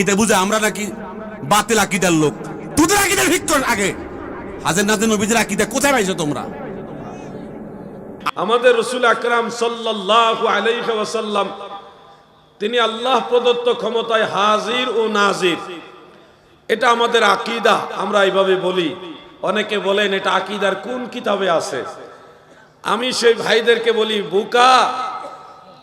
আকিদে বুঝে আমরা নাকি বাতিল আকিদার লোক। তোদের আকিদা ঠিক কর আগে। হাজার নাজের নবীদের আকিদা কোথায় পাইছো তোমরা? আমাদের রসুল আকরাম সাল্লাল্লাহু আলাইহি ওয়াসাল্লাম, তিনি আল্লাহ প্রদত্ত ক্ষমতায় হাজির ও নাজির। এটা আমাদের আকিদা, আমরা এইভাবে বলি। অনেকে বলেন, এটা আকীদার কোন কিতাবে আছে? আমি সেই ভাইদেরকে বলি, বুকা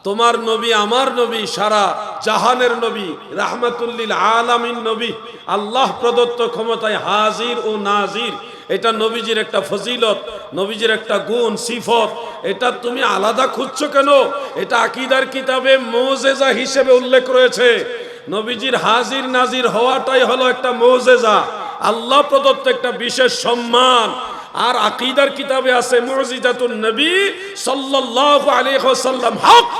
তোমার নবী, আমার নবী, সারা জাহানের নবী, রাহমাতুল্লিল আলামিন নবী, আল্লাহ প্রদত্ত ক্ষমতায় হাজির ও নাজির। এটা নবীজির একটা ফজিলত, নবীজির একটা গুণ, সিফত। এটা তুমি আলাদা খুঁজছো কেন? এটা আকীদার কিতাবে মোজেজা হিসেবে উল্লেখ রয়েছে। নবীজির হাজির, নাজির হওয়াটাই হলো একটা মোজেজা। আল্লাহ প্রদত্ত একটা বিশেষ সম্মান। আর আকীদার কিতাবে আছে মুজিজাতুন নবী সাল্লাল্লাহু আলাইহি ওয়াসাল্লাম হক।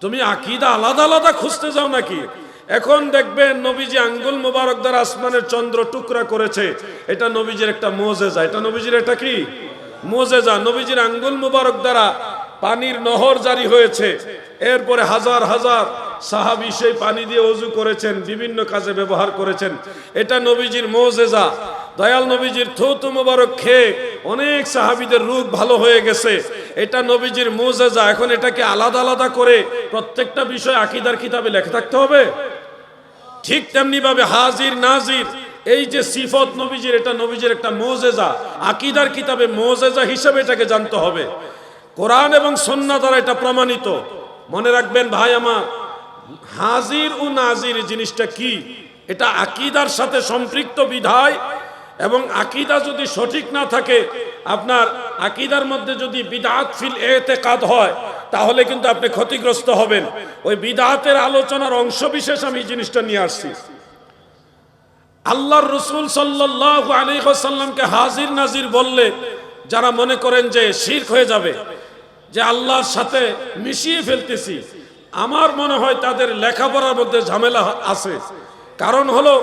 তুমি আকীদা আলাদা আলাদা খুঁজতে যাও নাকি? এখন দেখবেন নবীজি আঙ্গুল মোবারক দ্বারা আসমানের চন্দ্র টুকরা করেছে। এটা নবীজির একটা মোজেজা। এটা নবীজির এটা কি? মোজেজা। নবীজির আঙ্গুল মোবারক দ্বারা পানির নহর জারি হয়েছে। এরপরে হাজার হাজার সাহাবি সেই পানি দিয়ে অজু করেছেন, বিভিন্ন কাজে ব্যবহার করেছেন। এটা নবীজির মোজেজা। দয়াল নবীজির থৌতু মোবারক খেয়ে অনেক সাহাবিদের রূপ ভালো হয়ে গেছে। এটা নবীজির মোজেজা। এখন এটাকে আলাদা আলাদা করে প্রত্যেকটা বিষয় আকিদার কিতাবে লেখা থাকতে হবে। ঠিক তেমনি ভাবে হাজির, নাজির, এই যে সিফত নবীজির, এটা নবীজির একটা মোজেজা। আকিদার কিতাবে মোজেজা হিসেবে এটাকে জানতে হবে। কোরআন এবং সন্না দ্বারা এটা প্রমাণিত। মনে রাখবেন ভাই আমার, হাজির ও নাজির জিনিসটা কি? এটা আকিদার সাথে সম্পৃক্ত বিধায় এবং আকিদা যদি সঠিক না থাকে, আপনার আকিদার মধ্যে যদি বিদাত ফিল এতেকাদ হয়, তাহলে কিন্তু আপনি ক্ষতিগ্রস্ত হবেন। ওই বিদাতের আলোচনার অংশ বিশেষ আমি জিনিসটা নিয়ে আসছি। আল্লাহর রসুল সাল্লাহ আলী আলিহাসাল্লামকে হাজির নাজির বললে, যারা মনে করেন যে শির্ক হয়ে যাবে যে আল্লাহর সাথে মিশিয়ে ফেলতেছি। আমার মনে হয় তাদের লেখাপড়ার মধ্যে ঝামেলা আছে। কারণ হলো,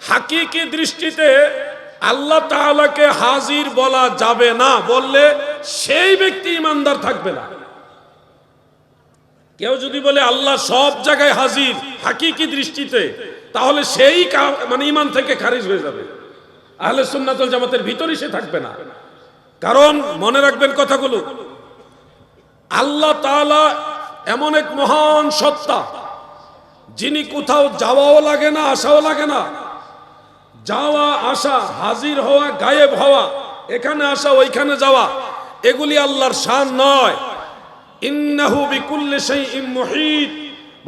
হাকিকি দৃষ্টিতে আল্লাহ তাআলাকে হাজির বলা যাবে না, বললে সেই ব্যক্তি ইমানদার থাকবে না। কেউ যদি বলে আল্লাহ সব জায়গায় হাজির হাকিকি দৃষ্টিতে, তাহলে সেই মানে ইমান থেকে খারিজ হয়ে যাবে। আহলে সুন্নাতুল জামাতের ভিতরে সে থাকবে না। কারণ মনে রাখবেন কথাগুলো। আল্লাহ তাআলা এমন এক মহান সত্তা, যিনি কোথাও যাওয়াও লাগে না, আসাও লাগে না। যাওয়া, আসা, হাজির হওয়া, গায়েব হওয়া, এখানে আসা, ওইখানে যাওয়া, এগুলি আল্লাহর শান নয়। ইন্নাহু বিকুল্লি শাইইন মুহিত,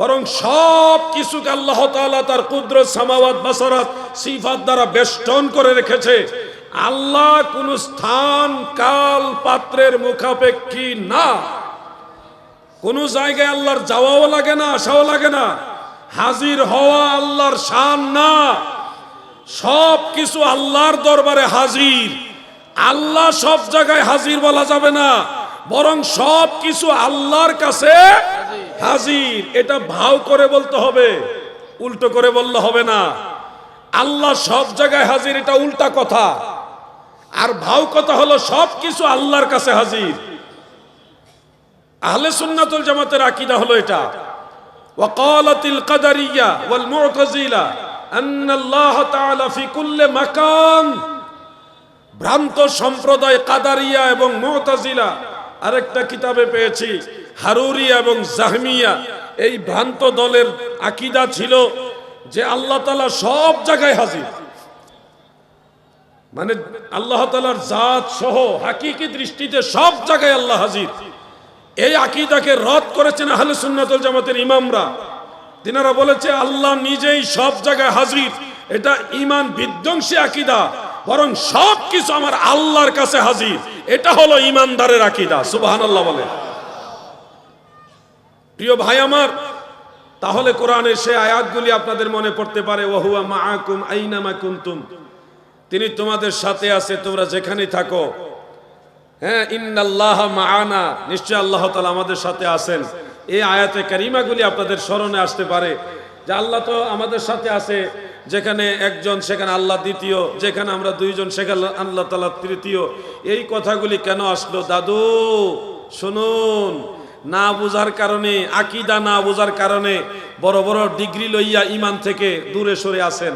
বরং সব কিছুকে আল্লাহ তাআলা তার কুদরত সামাওয়াত বাসারাত সিফাত দ্বারা বেষ্টন করে রেখেছে। আল্লাহ কোন স্থান, কাল, পাত্রের মুখাপেক্ষী না। কোন জায়গায় আল্লাহর যাওয়াও লাগে না, আসাও লাগে না। হাজির হওয়া আল্লাহর শান না। সব কিছু আল্লাহর দরবারে হাজির। আল্লাহ সব জায়গায় হাজির বলা যাবে না, বরং সব কিছু আল্লাহর কাছে হাজির। এটা ভাও করে বলতে হবে, উল্টো করে বললে হবে না। আল্লাহ সব জায়গায় হাজির, এটা উল্টা কথা। আর ভাও কথা হলো সব কিছু আল্লাহর কাছে হাজির আহলে সুন্নাতুল জামাতের আকীদা হলো এটা وقالت القدرية والمعتزلة أن الله تعالى في كل مكان ভ্রান্ত সম্প্রদায় কাদারিয়া এবং মুতাজিলা আরেকটা কিতাবে পেয়েছি হারুরিয়া এবং জাহমিয়া এই ভ্রান্ত দলের আকীদা ছিল যে আল্লাহ তাআলা সব জায়গায় হাজির মানে আল্লাহ তালার জাত সহ হাকিকি দৃষ্টিতে সব জায়গায় আল্লাহ হাজির। এই আকিদাকে রদ করেছেন আহলে সুন্নাতুল জামাতের ইমামরা। তিনারা বলেছে, আল্লাহ নিজেই সব জায়গায় হাজির। এটা ইমান বিধ্বংসী আকিদা, বরং সব কিছু আমার আল্লাহর কাছে হাজির। এটা হলো ইমানদারের আকিদা, সুবহানাল্লাহ বলে। প্রিয় ভাই আমার, তাহলে কোরআনের সেই আয়াতগুলি আপনাদের মনে পড়তে পারে ওহুয়া মাআকুম আইনামা কুনতুম। তিনি তোমাদের সাথে আছে, তোমরা যেখানেই থাকো। হ্যাঁ ইন্নাল্লাহ মাআনা, নিশ্চয় আল্লাহ তাআলা আমাদের সাথে আছেন। এই আয়াতে কারিমাগুলি আপনাদের স্মরণে আসতে পারে যে আল্লাহ তো আমাদের সাথে আছে। যেখানে একজন, সেখানে আল্লাহ দ্বিতীয়, যেখানে আমরা দুইজন, সেখানে আল্লাহ তাআলা তৃতীয়। এই কথাগুলি কেন আসলো? দাদু, শুনুন। না বুঝার কারণে, আকিদা না বোঝার কারণে বড় বড় ডিগ্রি লইয়া ইমান থেকে দূরে সরে আসেন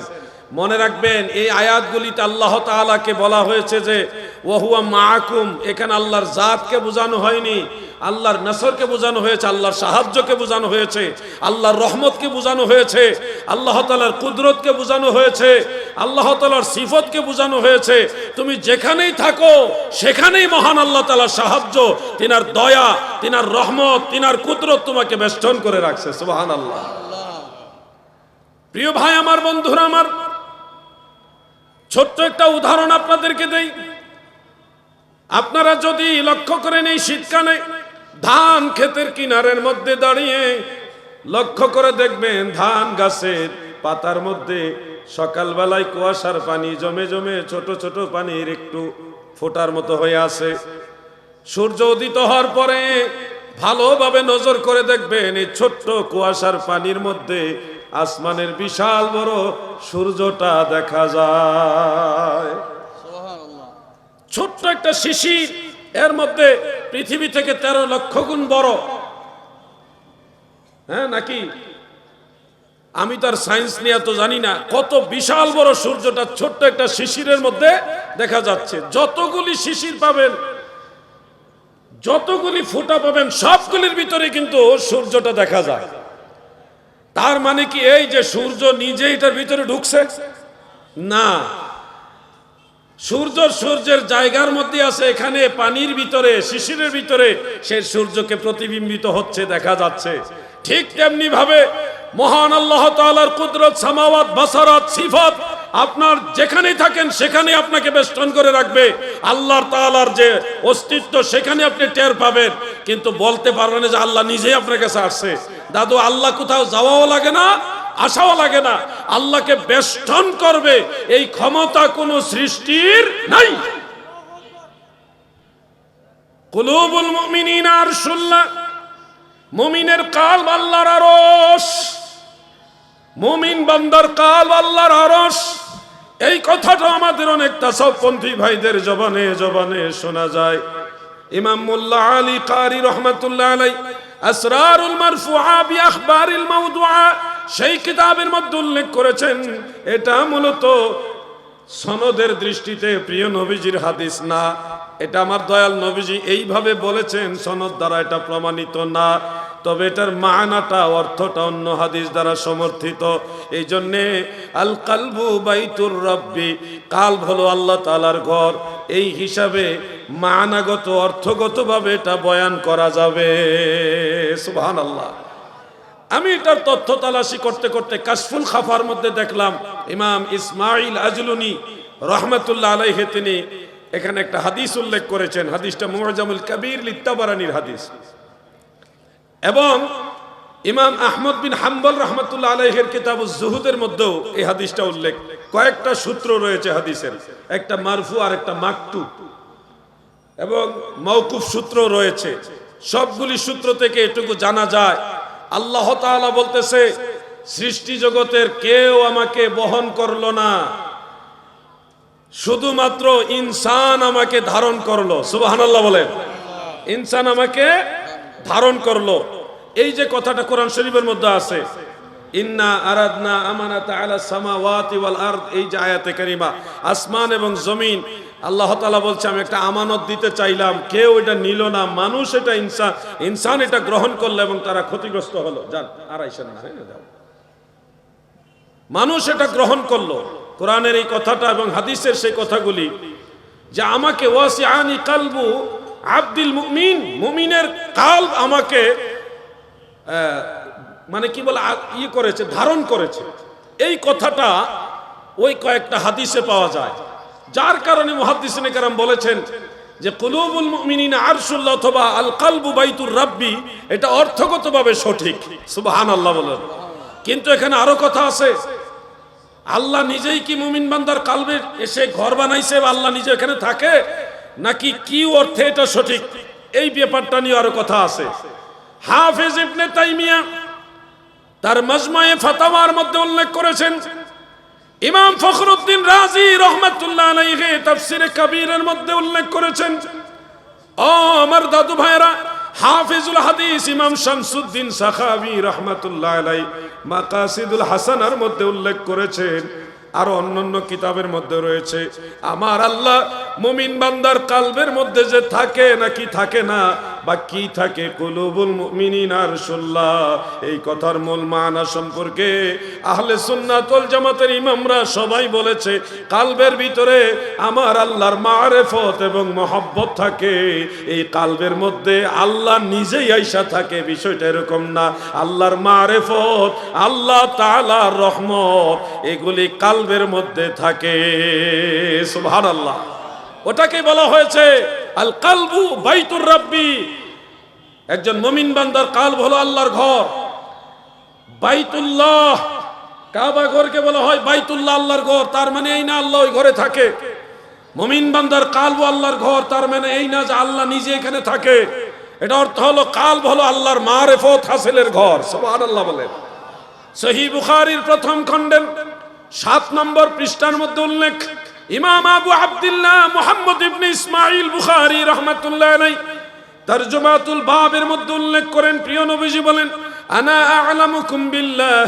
মনে রাখবেন, এই আয়াতগুলিতে আল্লাহ তাআলাকে বলা হয়েছে যে, ওহুয়া মাহকুম এখানে আল্লাহর জাতকে বোঝানো হয়নি, আল্লাহর নসরকে বোঝানো হয়েছে, আল্লাহর সাহায্যকে বোঝানো হয়েছে, আল্লাহর রহমতকে বোঝানো হয়েছে, আল্লাহ তালার কুদরতকে বোঝানো হয়েছে, আল্লাহ তালার সিফতকে বোঝানো হয়েছে। তুমি যেখানেই থাকো, সেখানেই মহান আল্লাহ তালার সাহায্য, তিনার দয়া, তিনার রহমত, তিনার কুদরত তোমাকে বেষ্টন করে রাখছে সুবাহান আল্লাহ প্রিয় ভাই, আমার বন্ধুরা, আমার ছোট্ট একটা উদাহরণ আপনাদেরকে দেই। আপনারা যদি লক্ষ্য করেন এই শীতকালে ধান ক্ষেতের কিনারের মধ্যে দাঁড়িয়ে লক্ষ্য করে দেখবেন ধান গাছের পাতার মধ্যে সকালবেলায় কুয়াশার পানি, জমে জমে ছোট ছোট পানির একটু ফোটার মতো হয়ে আছে সূর্য উদিত হওয়ার পরে ভালোভাবে নজর করে দেখবেন এই ছোট্ট কুয়াশার পানির মধ্যে আসমানের বিশাল বড় সূর্যটা দেখা যায়। ছোট্ট একটা শিশির এর মধ্যে পৃথিবী থেকে তেরো লক্ষ গুণ বড়। হ্যাঁ নাকি? আমি তার সায়েন্স নিয়ে তো জানি না। কত বিশাল বড় সূর্যটা ছোট্ট একটা শিশিরের মধ্যে দেখা যাচ্ছে। যতগুলি শিশির পাবেন যতগুলি ফুটা পাবেন সবগুলির ভিতরে কিন্তু সূর্যটা দেখা যায়। তার মানে কি এই যে সূর্য নিজে এটার ভিতরে ঢুকছে? না। সূর্য সূর্যের জায়গার মধ্যে আছে, এখানে পানির ভিতরে, শিশিরের ভিতরে সে সূর্যকে প্রতিবিম্বিত হচ্ছে, দেখা যাচ্ছে। ঠিক তেমনি ভাবে মহান আল্লাহ তালার কুদরত, সামাওয়াত, বাসারাত, সিফাত আপনার যেখানে থাকেন সেখানে আপনাকে বেষ্টন করে রাখবে। আল্লাহর তালার যে অস্তিত্ব, সেখানে আপনি টের পাবেন। কিন্তু বলতে পারবেন যে আল্লাহ নিজেই আপনার কাছে আসছে। দাদু, আল্লাহ কোথাও যাওয়াও লাগে না আশাও লাগে না। আল্লাহকে বেষ্টন করবে, এই ক্ষমতা কোন সৃষ্টির নাই। কুলুবুল মুমিনিন আরশুল্লাহ মুমিনের কাল আল্লাহর আরশ। মুমিন বান্দার কাল আল্লাহর আরশ। এই কথাটা আমাদের অনেক তাসবপন্থী ভাইদের জবানে জবানে শোনা যায়। ইমাম মোল্লা আলী কারি রহমতুল্লাহ আলাই আসরারুল মারফুআ বি আখবারিল মাউদুআ সেই কিতাবের মধ্যে উল্লেখ করেছেন, এটা মূলত সনদের দৃষ্টিতে প্রিয় নবীজির হাদিস না। এটা আমার দয়াল নবীজি এইভাবে বলেছেন, সনদ দ্বারা এটা প্রমাণিত না। তবে এটার মানাটা, অর্থটা অন্য হাদিস দ্বারা সমর্থিত। এই জন্যে আল কালবু বাইতুর রব্বি কাল হলো আল্লাহ তালার ঘর। এই হিসাবে মানাগত, অর্থগতভাবে এটা বয়ান করা যাবে। সুবহান আল্লাহ আমি এটার তথ্য তালাশি করতে করতে কাশফুল খাফার মধ্যে দেখলাম, ইমাম ইসমাইল আজলুনি রহমতুল্লাহ আলাইহে তিনি এখানে একটা হাদিস উল্লেখ করেছেন। হাদিসটা মুআজামুল কবির লিত্তাবারানির হাদিস। এবং ইমাম আহমদ বিন হাম্বল রহমতুল্লাহ আলাইহের কিতাব জুহুদের মধ্যেও এই হাদিসটা উল্লেখ। কয়েকটা সূত্র রয়েছে হাদিসের, একটা মারফু আর একটা মাকটু এবং মৌকুফ সূত্র রয়েছে। সবগুলি সূত্র থেকে এটুকু জানা যায়, আল্লাহ তাআলা বলতেছে, সৃষ্টি জগতের কেউ আমাকে বহন করল না। শুধুমাত্র ইনসান আমাকে ধারণ করল। সুবহানাল্লাহ বলেন। ইনসান আমাকে ধারণ করল। এই যে কথাটা কোরআন শরীফের মধ্যে আছে, ইন্না আমানাতা এই আসমান এবং জমিন, আল্লাহ তাআলা বলছে, আমি একটা আমানত দিতে চাইলাম, কেউ নিল না, মানুষ এটা ইনসান এটা গ্রহণ করল এবং তারা ক্ষতিগ্রস্ত আর হ্যাঁ মানুষ এটা গ্রহণ করল। কোরআনের এই কথাটা এবং হাদিসের সেই কথাগুলি যে আমাকে ওয়াসি আনি কালবু আব্দুল মুমিন মুমিনের কাল আমাকে মানে কি বলে ইয়ে করেছে, ধারণ করেছে। এই কথাটা ওই কয়েকটা হাদিসে পাওয়া যায়। যার কারণে মুহাদ্দিসিনে কারাম বলেছেন যে, কুলুবুল মুমিনিনা আরশুল্লাহ অথবা আল কালবু বাইতুর রাব্বি, এটা অর্থগতভাবে সঠিক। সুবহানাল্লাহ বলেন। কিন্তু এখানে আরও কথা আছে। আল্লাহ নিজেই কি মুমিন বান্দার কালবে এসে ঘর বানাইছে আল্লাহ নিজে এখানে থাকে? নাকি কি অর্থে এটা সঠিক? এই ব্যাপারটা নিয়ে আরও কথা আছে। হাফেজ ইবনে তাইমিয়া তার মজমায়ে ফাতাওয়ার মধ্যে উল্লেখ করেছেন, ইমাম ফখরুদ্দিন রাজি রহমাতুল্লাহ আলাইহি তাফসিরে কবিরের মধ্যে উল্লেখ করেছেন, ও আমার দাদু ভাইরা হাফিজুল হাদিস ইমাম শামসুদ্দিন সাখাবি রহমাতুল্লাহ আলাই মাকাসিদুল হাসানার মধ্যে উল্লেখ করেছেন আর অন্যান্য কিতাবের মধ্যে রয়েছে, আমার আল্লাহ মুমিন বান্দার কালবের মধ্যে যে থাকে নাকি থাকে না বা কি থাকে কুলুবুল মুমিনিন আর সুল্লাহ এই কথার মূল মানা সম্পর্কে আহলে সুন্নাতুল জামাতের ইমামরা সবাই বলেছে, কালবের ভিতরে আমার আল্লাহর মারেফত এবং মহব্বত থাকে। এই কালবের মধ্যে আল্লাহ নিজেই আইসা থাকে, বিষয়টা এরকম না। আল্লাহর মারেফত, আল্লাহ তাআলার রহমত, এগুলি কালবের মধ্যে থাকে। সুভার আল্লাহ ওটাকে বলা হয়েছে আল কালবু বাইতুর রাব্বি। একজন মমিন বান্দার কালব হলো আল্লাহর ঘর। বাইতুল্লাহ, কাবা ঘরকে বলা হয় বাইতুল্লাহ আল্লাহর ঘর, তার মানে এই না আল্লাহ ওই ঘরে থাকে। মমিন বান্দার কালব আল্লাহর ঘর, তার মানে এই না যে আল্লাহ নিজে এখানে থাকে। এটা অর্থ হলো কালব হলো আল্লাহর মারেফত হাসিলের ঘর, সুবহানাল্লাহ বলেন। সহি বুখারীর প্রথম খণ্ডের সাত নম্বর পৃষ্ঠার মধ্যে উল্লেখ ইমাম আবু আব্দুল্লাহ মুহাম্মদ ইবনে ইসমাইল বুখারী রাহমাতুল্লাহ আলাইহি তরজমাতুল বাবের মধ্যে উল্লেখ করেন, প্রিয় নবীজি বলেন, আনা আ'লামুকুম বিল্লাহ,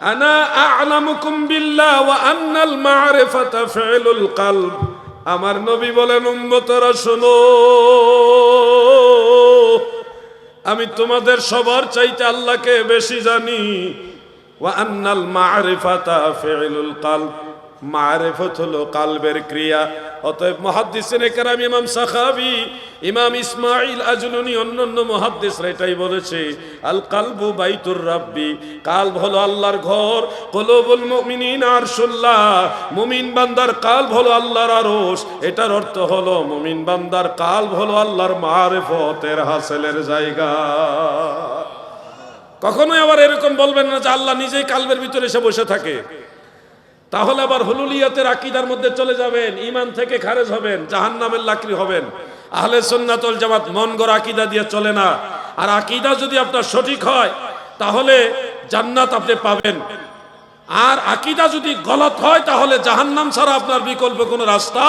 আনা আ'লামুকুম বিল্লাহ ওয়া আন্নাল মা'রিফাতা ফি'লুল কলব। আমার নবী বলেন, উম্মতরা, শোনো, আমি তোমাদের সবার চাইতে আল্লাহকে বেশি জানি। ওয়া আন্নাল মা'রিফাতা ফি'লুল কলব। মারেফত হলো কালবের ক্রিয়া। অতএব মহাদ্দিসিন কেরাম, ইমাম সাখাবি, ইমাম ইসমাইল আজলুনি, অন্যান্য মহাদ্দিসরা এটাই বলেছে, আল কালবু বাইতুর রাব্বি, কালব হলো আল্লাহর ঘর, কলবুল মুমিনিন আরশুল্লাহ, মুমিন বান্দার কালব হলো আল্লাহর আরশ, এটার অর্থ হলো মুমিন বান্দার কালব হলো আল্লাহর মারেফতের হাসিলের জায়গা। কখনোই আবার এরকম বলবেন না যে আল্লাহ নিজেই কালবের ভিতরে এসে বসে থাকে। তাহলে আবার হলুলিয়াতের আকিদার মধ্যে চলে যাবেন ইমান থেকে খারেজ হবেন, জাহান্নামের লাকড়ি হবেন। আহলে সুন্নাতুল জামাত মন গড় আকিদা দিয়ে চলে না। আর আকিদা যদি আপনার সঠিক হয়, তাহলে জান্নাত আপনি পাবেন। আর আকিদা যদি গলত হয়, তাহলে জাহান্নাম ছাড়া আপনার বিকল্প কোনো রাস্তা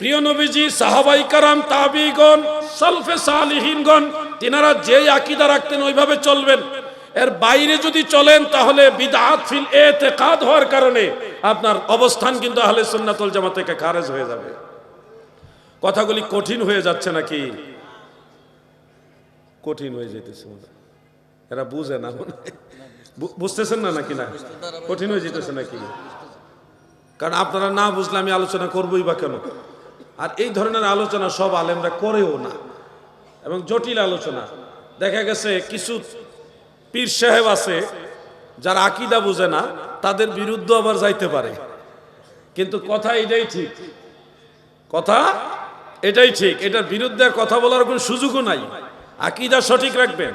প্রিয় নবীজি, সাহাবাই কারাম, তাবিগণ, সালফে সালিহিনগণ, তিনারা যেই আকিদা রাখতেন, ওইভাবে চলবেন। এর বাইরে যদি চলেন, তাহলে বিদআত ফিল এতেকাদ হওয়ার কারণে আপনার অবস্থান কিন্তু আহলে সুন্নাতুল জামাত থেকে খারেজ হয়ে যাবে। কথাগুলি কঠিন হয়ে যাচ্ছে নাকি? কঠিন হয়ে যেতেছে এরা বুঝে না বুঝতেছেন না নাকি না? কঠিন হয়ে যেতেছে নাকি? কারণ আপনারা না বুঝলে আমি আলোচনা করবই বা কেন? আর এই ধরনের আলোচনা সব আলেমরা করেও না। এবং জটিল আলোচনা। দেখা গেছে কিছু পীর সাহেব আছে, যারা আকিদা বুঝে না, তাদের বিরুদ্ধে আবার যাইতে পারে। কিন্তু কথা এটাই ঠিক। কথা এটাই ঠিক। এটার বিরুদ্ধে কথা বলার কোনো সুযোগও নাই। আকিদা সঠিক রাখবেন।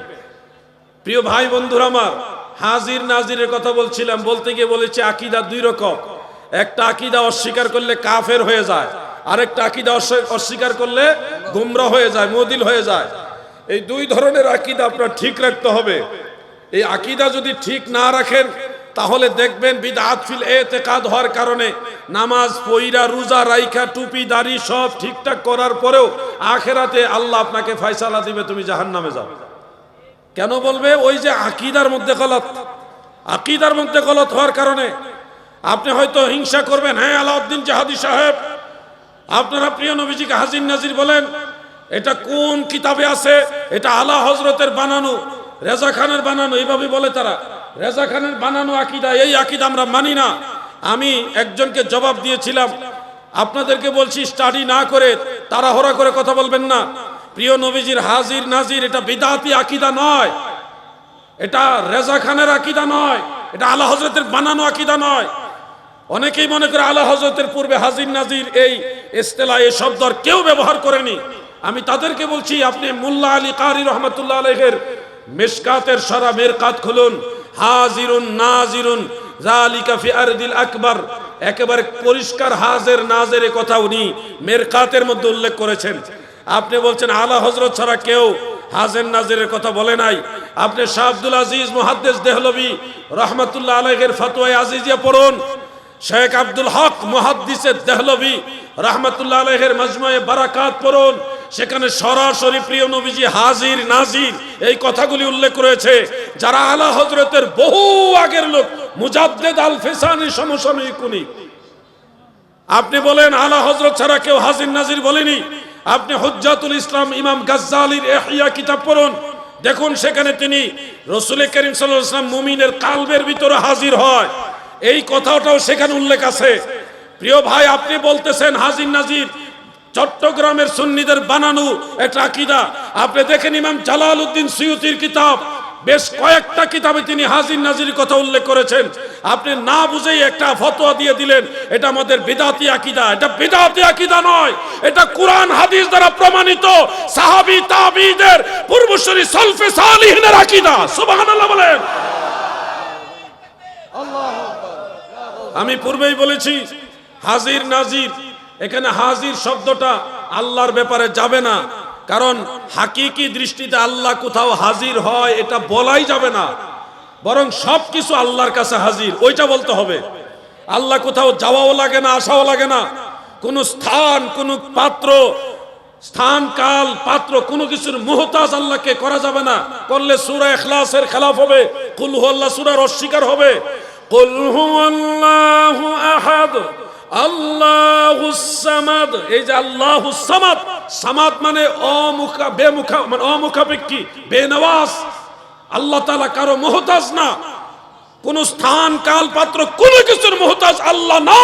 প্রিয় ভাই বন্ধুরা আমার, হাজির নাজিরের কথা বলছিলাম, বলতে গিয়ে বলেছি আকিদা দুই রকম। একটা আকিদা অস্বীকার করলে কাফের হয়ে যায়, আরেকটা আকিদা অস্বীকার করলে গুমরা হয়ে যায়, মদিল হয়ে যায়। এই দুই ধরনের আকিদা আপনার ঠিক রাখতে হবে। এই আকিদা যদি ঠিক না রাখেন, তাহলে দেখবেন বিদআত ফিল এতেকাদ হওয়ার কারণে নামাজ পইরা, রোজা রাইখা, টুপি, দাড়ি সব ঠিকঠাক করার পরেও আখেরাতে আল্লাহ আপনাকে ফয়সালা দিবে, তুমি জাহান্নামে যাও। কেন বলবে? ওই যে আকিদার মধ্যে গলত। আকিদার মধ্যে গলত হওয়ার কারণে আপনি হয়তো হিংসা করবেন হ্যাঁ আলাউদ্দিন জাহাদি সাহেব, আপনারা প্রিয় নবীজিকে হাজির নাজির বলেন, এটা কোন কিতাবে আছে? এটা আলা হজরতের বানানো। রেজা খানের বানানো, এইভাবে বলে তারা। রেজা খানের বানানো আকিদা, এই আকিদা আমরা মানি না। আমি একজনকে জবাব দিয়েছিলাম, আপনাদেরকে বলছি স্টাডি না করে তাড়াহড়া করে কথা বলবেন না। প্রিয় নবীজির হাজির, নাজির, এটা বিদাতি আকিদা নয়। এটা রেজা খানের আকিদা নয়। এটা আলা হজরতের বানানো আকিদা নয়। অনেকেই মনে করে আলা হজরতের পূর্বে হাজির, নাজির, এই ইস্তেলা এই শব্দ কেউ ব্যবহার করেনি। আমি তাদেরকে বলছি, আপনি মুল্লা আলী কারি রহমতুল্লাহ আলহের মেশকাতের সারা মেরকাত খুলুন। হাজিরুন নাজিরুন জালিকা ফি আরদিল আকবার। একেবারে পরিষ্কার হাজের নাজের কথা উনি মেরকাতের মধ্যে উল্লেখ করেছেন। আপনি বলছেন, আলা হজরত ছাড়া কেউ হাজের নাজিরের কথা বলে নাই। আপনি শাহ আব্দুল আজিজ মুহাদ্দিস দেহলবি রহমতুল্লাহ আলহের ফতোয়ায় আজিজিয়া পড়ুন। শেখ আব্দুল হক মুহাদ্দিসের দেহলবি রহমতুল্লাহ আলহের মজমুয়ে বারাকাত পড়ুন। সেখানে সরাসরি প্রিয় নবীজি হাজির, নাজির এই কথাগুলি উল্লেখ করেছে যারা আলা হজরতের বহু আগের লোক, মুজাদ্দেদ আল ফেসানি সমসাময়িক উনি। আপনি বলেন, আলা হজরত ছাড়া কেউ হাজির, নাজির বলেনি? আপনি হজ্জাতুল ইসলাম ইমাম গাজ্জালির এহিয়া কিতাব পড়ুন। দেখুন, সেখানে তিনি রসুল করিম সাল্লাহ ইসলাম মুমিনের কালবের ভিতরে হাজির হয়। এই কথাটাও সেখানে উল্লেখ আছে। প্রিয় ভাই আপনি বলতেছেন হাজির নাজির চট্টগ্রামের সুন্নিদের বানানো এটা আকিদা। আপনি দেখেন ইমাম জালাল উদ্দিন সৈয়দির কিতাব বেশ কয়েকটা কিতাবে তিনি হাজির নাজির কথা উল্লেখ করেছেন। আপনি না বুঝেই একটা ফতোয়া দিয়ে দিলেন এটা আমাদের বিদাতি আকিদা। এটা বিদাতি আকিদা নয় এটা কোরআন হাদিস দ্বারা প্রমাণিত। সাহাবী তাবিদের পূর্বসূরি সলফে সালিহিনের আকিদা। সুবহানাল্লাহ বলেন। আমি পূর্বেই বলেছি হাজির নাজির। এখানে হাজির শব্দটা আল্লাহর ব্যাপারে যাবে না। কারণ হাকিকি দৃষ্টিতে আল্লাহ কোথাও হাজির হয় এটা বলাই যাবে না। বরং সব কিছু আল্লাহর কাছে হাজির। ওইটা বলতে হবে। আল্লাহ কোথাও যাওয়াও লাগে না, আসাও লাগে না। কোন স্থান, কোন পাত্র, স্থান, কাল, পাত্র, কোনো কিছুর মুহতাজ আল্লাহকে করা যাবে না। করলে সূরা ইখলাসের খেলাফ হবে। কুল আল্লাহ সূরার অস্বীকার হবে। কুলহু হুয়াল্লাহু আহাদ। আল্লাহু এই যে আল্লাহু সামাদ মানে অমুখা, বেমুখা মানে আল্লাহ মুহতাজ না। কোন স্থান কাল পাত্র কোন কিছুর মুহতাজ আল্লাহ না,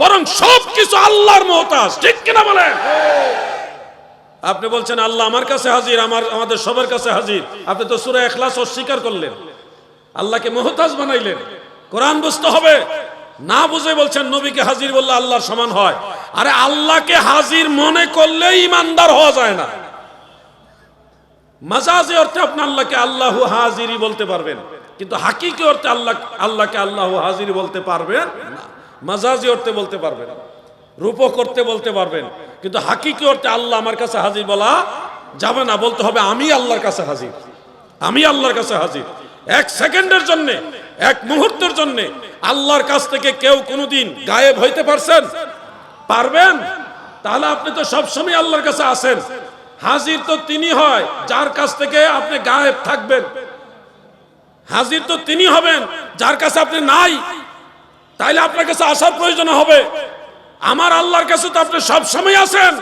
বরং সব কিছু আল্লাহর মুহতাজ। ঠিক কিনা বলেন? আপনি বলছেন, আল্লাহ আমার কাছে হাজির, আমার, আমাদের সবার কাছে হাজির। আপনি তো সূরা ইখলাস অস্বীকার করলেন। আল্লাহকে মুহতাজ বানাইলেন। কোরআন বুঝতে হবে না বুঝে বলছেন, নবীকে হাজির বললে আল্লাহর সমান হয়। আরে আল্লাহকে হাজির মনে করলে ইমানদার হওয়া যায় না। মাজাজি অর্থে আপনি আল্লাহকে আল্লাহু হাজিরি বলতে পারবেন। কিন্তু হাকিকি অর্থে আল্লাহ আল্লাহকে আল্লাহু হাজিরি বলতে পারবেন মাজাজি অর্থে বলতে পারবেন। রূপক করতে বলতে পারবেন। কিন্তু হাকিকি অর্থে আল্লাহ আমার কাছে হাজির বলা যাবে না, বলতে হবে আমি আল্লাহর কাছে হাজির। আমি আল্লাহর কাছে হাজির। এক সেকেন্ডের জন্য এক মুহূর্তের জন্য আল্লাহর কাছ থেকে কেউ কোনোদিন গায়েব হইতে পারছেন? পারবেন? তাহলে আপনি তো সবসময় আল্লাহর কাছে আসেন হাজির তো তিনি হয়, যার কাছ থেকে আপনি গায়েব থাকবেন। হাজির তো তিনি হবেন, যার কাছে আপনি নাই। তাইলে আপনার কাছে আসার প্রয়োজন হবে। আমার আল্লাহর কাছে তো আপনি সব আসেন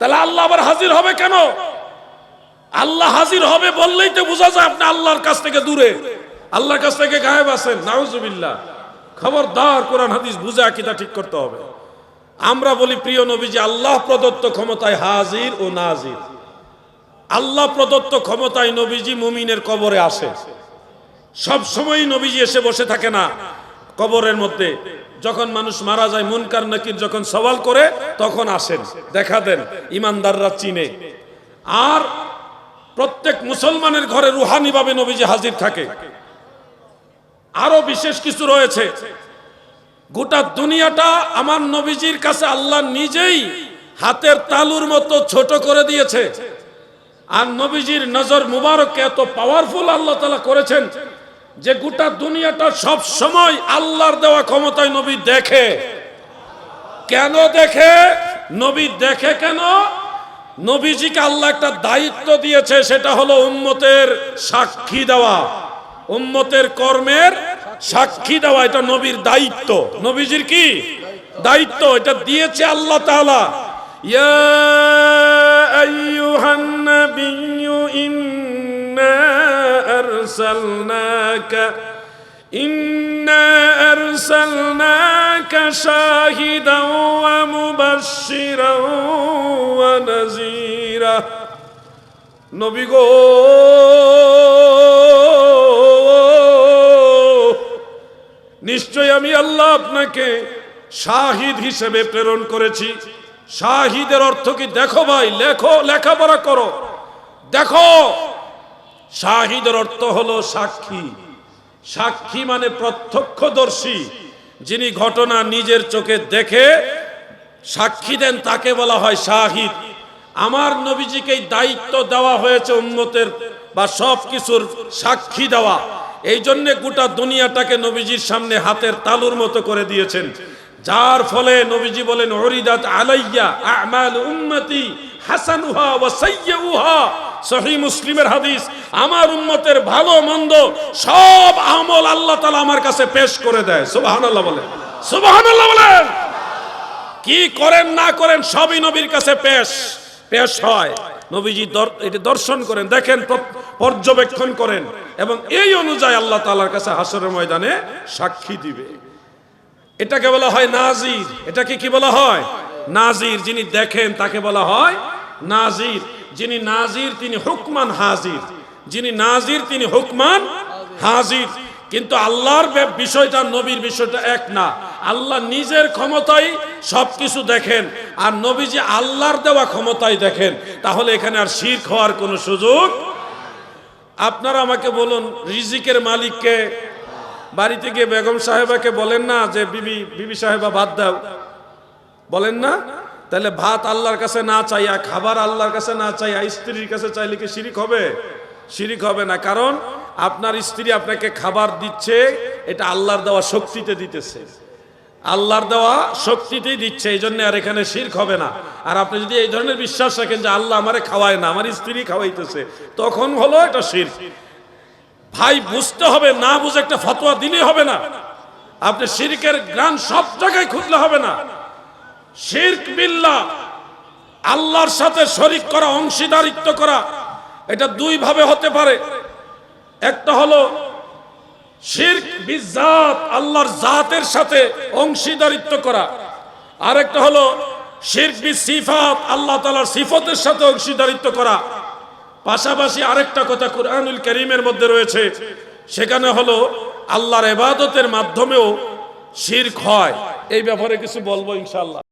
তাহলে আল্লাহ আবার হাজির হবে কেন? আল্লাহ হাজির হবে বললেই তো বোঝা যায় আপনি আল্লাহর কাছ থেকে দূরে। আল্লাহর কাছ থেকে গায়েব আছেন, নাউজুবিল্লাহ। খবরদার কোরআন, হাদিস বুঝে আকিদা ঠিক করতে হবে। আমরা বলি, প্রিয় নবীজি, আল্লাহ প্রদত্ত ক্ষমতায় হাজির ও নাজির। আল্লাহ প্রদত্ত ক্ষমতায় নবীজি মুমিনের কবরে আসে। সব সময় নবীজি এসে বসে থাকে না কবরের মধ্যে। যখন মানুষ মারা যায়, মুনকার, নাকির যখন সওয়াল করে, তখন আসেন। দেখা দেন, ইমানদাররা চিনে। আর প্রত্যেক মুসলমানের ঘরে রুহানিভাবে নবীজি হাজির থাকে। আরও বিশেষ কিছু রয়েছে। গোটা দুনিয়াটা আমার নবীজির কাছে আল্লাহ নিজেই হাতের তালুর মতো ছোট করে দিয়েছে। আর নবীজির নজর মুবারককে এত পাওয়ারফুল আল্লাহ তালা করেছেন যে গোটা দুনিয়াটা সব সময় আল্লাহর দেওয়া ক্ষমতায় নবী দেখে। কেন দেখে? নবী দেখে কেন? নবীজিকে আল্লাহ একটা দায়িত্ব দিয়েছে, সেটা হলো উম্মতের সাক্ষী দেওয়া। উম্মতের কর্মের সাক্ষী দেওয়া, এটা নবীর দায়িত্ব। নবীজির কি? দায়িত্ব, এটা দিয়েছে আল্লাহ তাআলা। ইয়া আইয়ুহান নাবিয়্যু ইন্না আরসালনাকা ইন্না আরসালনাকা শাহিদাও ওয়া মুবাশশিরাও ওয়া নাযীরা। নবী গো নিশ্চয় আমি আল্লাহ আপনাকে শাহিদ হিসেবে প্রেরণ করেছি। শাহিদের অর্থ কি দেখো ভাই, লেখো, লেখাপড়া করো। দেখো, শাহিদের অর্থ হলো সাক্ষী। সাক্ষী মানে প্রত্যক্ষদর্শী, যিনি ঘটনা নিজের চোখে দেখে সাক্ষী দেন, তাকে বলা হয় শাহিদ। আমার নবীজিকে দায়িত্ব দেওয়া হয়েছে উন্মতের বা সব কিছুর সাক্ষী দেওয়া। এই জন্য গোটা দুনিয়াটাকে নবীজির সামনে হাতের তালুর মতো করে দিয়েছেন। যার ফলে নবীজি বলেন হরিদাত আলাইয়া আমাল উম্মতি হাসানুহা ওয়া সাইয়্যুহা সহি মুসলিমের হাদিস, আমার উম্মতের ভালো মন্দ সব আমল আল্লাহ তাআলা আমার কাছে পেশ করে দেয়। সুবহানাল্লাহ বলেন। সুবহানাল্লাহ বলেন! কি করেন, না করেন, সবই নবীর কাছে পেশ পেশ হয়। নবীজি এটি দর্শন করেন, দেখেন পর্যবেক্ষণ করেন, এবং এই অনুযায়ী আল্লাহ তালার কাছে হাসরের ময়দানে সাক্ষী দিবে। এটাকে বলা হয় নাজির। এটাকে কি বলা হয়? নাজির। যিনি দেখেন, তাকে বলা হয় নাজির। যিনি নাজির, তিনি হুকমান হাজির। যিনি নাজির, তিনি হুকমান হাজির। কিন্তু আল্লাহর বিষয়টা, নবীর বিষয়টা এক না। আল্লাহ নিজের ক্ষমতায় সবকিছু দেখেন, আর নবীজি আল্লাহর দেওয়া ক্ষমতায় দেখেন। তাহলে এখানে আর শির হওয়ার কোনো সুযোগ আপনারা আমাকে বলুন, রিজিকের মালিককে, বাড়িতে গিয়ে বেগম সাহেবাকে বলেন না যে, বিবি বিবি সাহেবা ভাত দাও। বলেন না? তাহলে ভাত আল্লাহর কাছে না চাইয়া, খাবার আল্লাহর কাছে না চাইয়া, স্ত্রীর কাছে চাইলে কি শিরিক হবে? শিরিক হবে না। কারণ আপনার স্ত্রী আপনাকে খাবার দিচ্ছে, এটা আল্লাহর দেওয়া শক্তিতে দিতেছে। আল্লাহর দেওয়া শক্তিতেই দিচ্ছে এই জন্য আর এখানে শির্ক হবে না। আর আপনি যদি এই ধরনের বিশ্বাস রাখেন যে আল্লাহ আমারে খাওয়ায় না, আমার স্ত্রী খাওয়াইতেছে, তখন হলো এটা শির্ক। ভাই, বুঝতে হবে, না বুঝে একটা ফতোয়া দিলে হবে না। আপনি শিরকের গ্রাম সব জায়গায় খুঁজলে হবে না। শিরক বিল্লাহ, আল্লাহর সাথে শরিক করা, অংশীদারিত্ব করা, এটা দুই ভাবে হতে পারে। একটা হলো শিরক বিজাত, আল্লাহর জাতের সাথে অংশীদারিত্ব করা। আরেকটা হলো শিরক বি আল্লাহ তাআলার সিফতের সাথে অংশীদারিত্ব করা। পাশাপাশি আরেকটা কথা কুরআনুল করিমের মধ্যে রয়েছে, সেখানে হলো আল্লাহর এবাদতের মাধ্যমেও শিরক হয়। এই ব্যাপারে কিছু বলব ইনশাআল্লাহ।